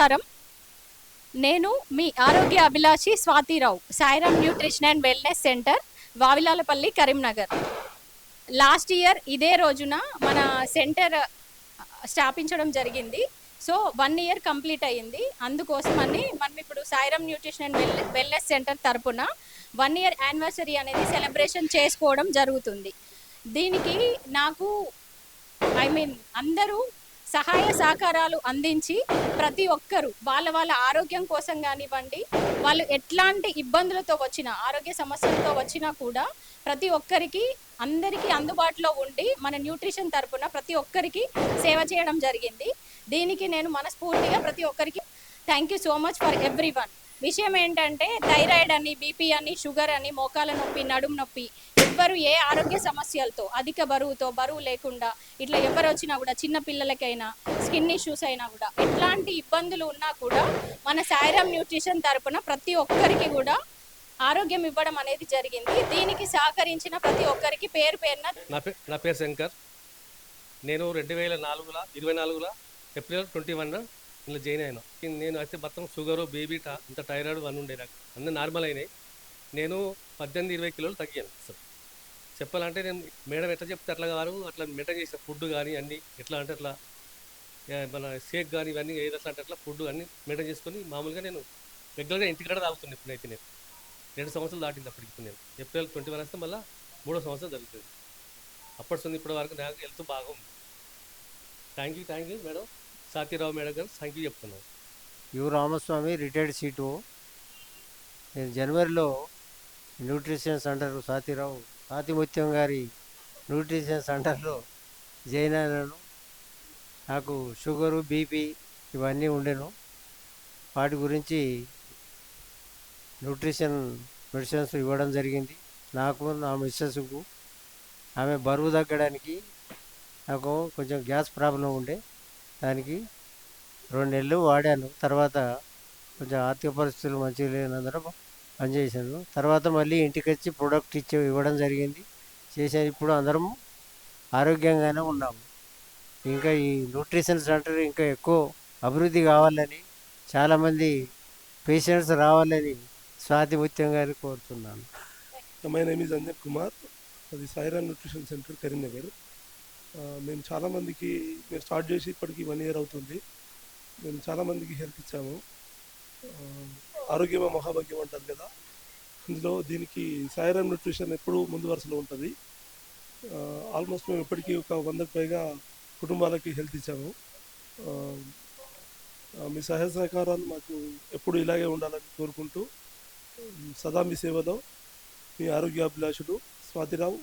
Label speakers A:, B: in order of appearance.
A: నమస్కారం. నేను మీ ఆరోగ్య Abhilashi Swathi Rao Sairam nutrition and wellness centre Vavilalapalli Karimnagar. Last year ఇదే రోజున మన సెంటర్ స్థాపించడం జరిగింది. సో వన్ ఇయర్ కంప్లీట్ అయ్యింది. అందుకోసమని మనం ఇప్పుడు Sairam nutrition and well wellness centre తరపున వన్ ఇయర్ యానివర్సరీ అనేది సెలబ్రేషన్ చేసుకోవడం జరుగుతుంది. దీనికి నాకు ఐ మీన్ అందరూ సహాయ సహకారాలు అందించి ప్రతి ఒక్కరు వాళ్ళ వాళ్ళ ఆరోగ్యం కోసం కానివ్వండి వాళ్ళు ఎట్లాంటి ఇబ్బందులతో వచ్చినా ఆరోగ్య సమస్యలతో వచ్చినా కూడా ప్రతి ఒక్కరికి అందరికీ అందుబాటులో ఉండి మన న్యూట్రిషన్ తరపున ప్రతి ఒక్కరికి సేవ చేయడం జరిగింది. దీనికి నేను మనస్ఫూర్తిగా ప్రతి ఒక్కరికి thank you so much for everyone విషయం ఏంటంటే థైరాయిడ్ అని బీపీ అని షుగర్ అని మోకాల నొప్పి నడుము నొప్పి ఎవ్వరు ఏ ఆరోగ్య సమస్యలతో అధిక బరువుతో బరువు లేకుండా ఇట్లా ఎవరు వచ్చినా కూడా చిన్న పిల్లలకైనా స్కిన్ ఇష్యూస్ అయినా కూడా ఎట్లాంటి ఇబ్బందులు ఉన్నా కూడా మన సాయిరామ్ న్యూట్రిషన్ తరపున ప్రతి ఒక్కరికి కూడా ఆరోగ్యం ఇవ్వడం అనేది జరిగింది. దీనికి సహకరించిన ప్రతి ఒక్కరికి పేరు పేరున
B: నా పేరు శంకర్. నేను రెండు వేల నాలుగులో ఇరవై నాలుగులో ఏప్రిల్ ట్వంటీ వన్ ఇలా జాయిన్ అయినా. నేను అయితే మొత్తం షుగరు బేబీ టా అంత టైరాయిడ్ అన్నీ ఉండే నాకు. అన్నీ నార్మల్ అయినాయి. నేను పద్దెనిమిది ఇరవై కిలోలు తగ్గాను. సార్ చెప్పాలంటే నేను మేడం ఎట్లా చెప్తే అట్లా కాదు అట్లా మెయింటైన్ చేసిన ఫుడ్ కానీ అన్నీ ఎట్లా అంటే అట్లా మన షేక్ కానీ ఇవన్నీ ఏది అట్లా అంటే అట్లా ఫుడ్ అన్నీ మెయింటైన్ చేసుకొని మామూలుగా నేను రెగ్యులర్గా ఇంటికాడ తాగుతున్నాను ఇప్పుడైతే నేను. రెండు సంవత్సరాలు దాటింది అప్పటికి ఇప్పుడు నేను. ఏప్రిల్ ట్వంటీ వన్ వస్తే మళ్ళీ మూడో సంవత్సరం జరుగుతుంది. అప్పటి నుంచి ఇప్పటి వరకు నాకు హెల్త్ బాగుంది. Thank you thank you madam. Sathi Rao madam గారు థ్యాంక్ యూ చెప్తున్నాను.
C: యు రామస్వామి రిటైర్డ్ సీటు. నేను జనవరిలో న్యూట్రిషన్ సెంటర్ సాతిరావు సాతిముత్యం గారి న్యూట్రిషన్ సెంటర్లో జాయిన్ అయినాను నాకు షుగరు బీపీ ఇవన్నీ ఉండెను. వాటి గురించి న్యూట్రిషన్ మెడిసిన్స్ ఇవ్వడం జరిగింది. నాకు నా మిస్సెస్కు ఆమె బరువు తగ్గడానికి నాకు కొంచెం గ్యాస్ ప్రాబ్లం ఉండే. దానికి రెండు నెలలు వాడాను. తర్వాత కొంచెం ఆర్థిక పరిస్థితులు మంచిగా లేనందున పనిచేశాను తర్వాత మళ్ళీ ఇంటికి వచ్చి ప్రోడక్ట్ ఇచ్చి ఇవ్వడం జరిగింది. చేశాను. ఇప్పుడు అందరం ఆరోగ్యంగానే ఉన్నాము ఇంకా ఈ న్యూట్రిషన్ సెంటర్ ఇంకా ఎక్కువ అభివృద్ధి కావాలని చాలామంది పేషెంట్స్ రావాలని స్వాతి ముత్యం గారిని కోరుతున్నాను.
D: My name is Anjan Kumar అది సాయిరామ్ న్యూట్రిషన్ సెంటర్ కరీంనగర్ మేము చాలామందికి మేము స్టార్ట్ చేసి ఇప్పటికి వన్ ఇయర్ అవుతుంది. మేము చాలామందికి హెల్ప్ ఇచ్చాము. ఆరోగ్యమే మహాభాగ్యం అంటారు కదా. ఇందులో దీనికి సాయిరామ్ న్యూట్రిషన్ ఎప్పుడూ ముందు వరుసలో ఉంటుంది. ఆల్మోస్ట్ మేము ఇప్పటికీ ఒక వందకు పైగా కుటుంబాలకి హెల్త్ ఇచ్చాము. మీ సహాయ సహకారాలు మాకు ఎప్పుడు ఇలాగే ఉండాలని కోరుకుంటూ సదా మీ సేవలో మీ ఆరోగ్యాభిలాషుడు స్వాతిరావు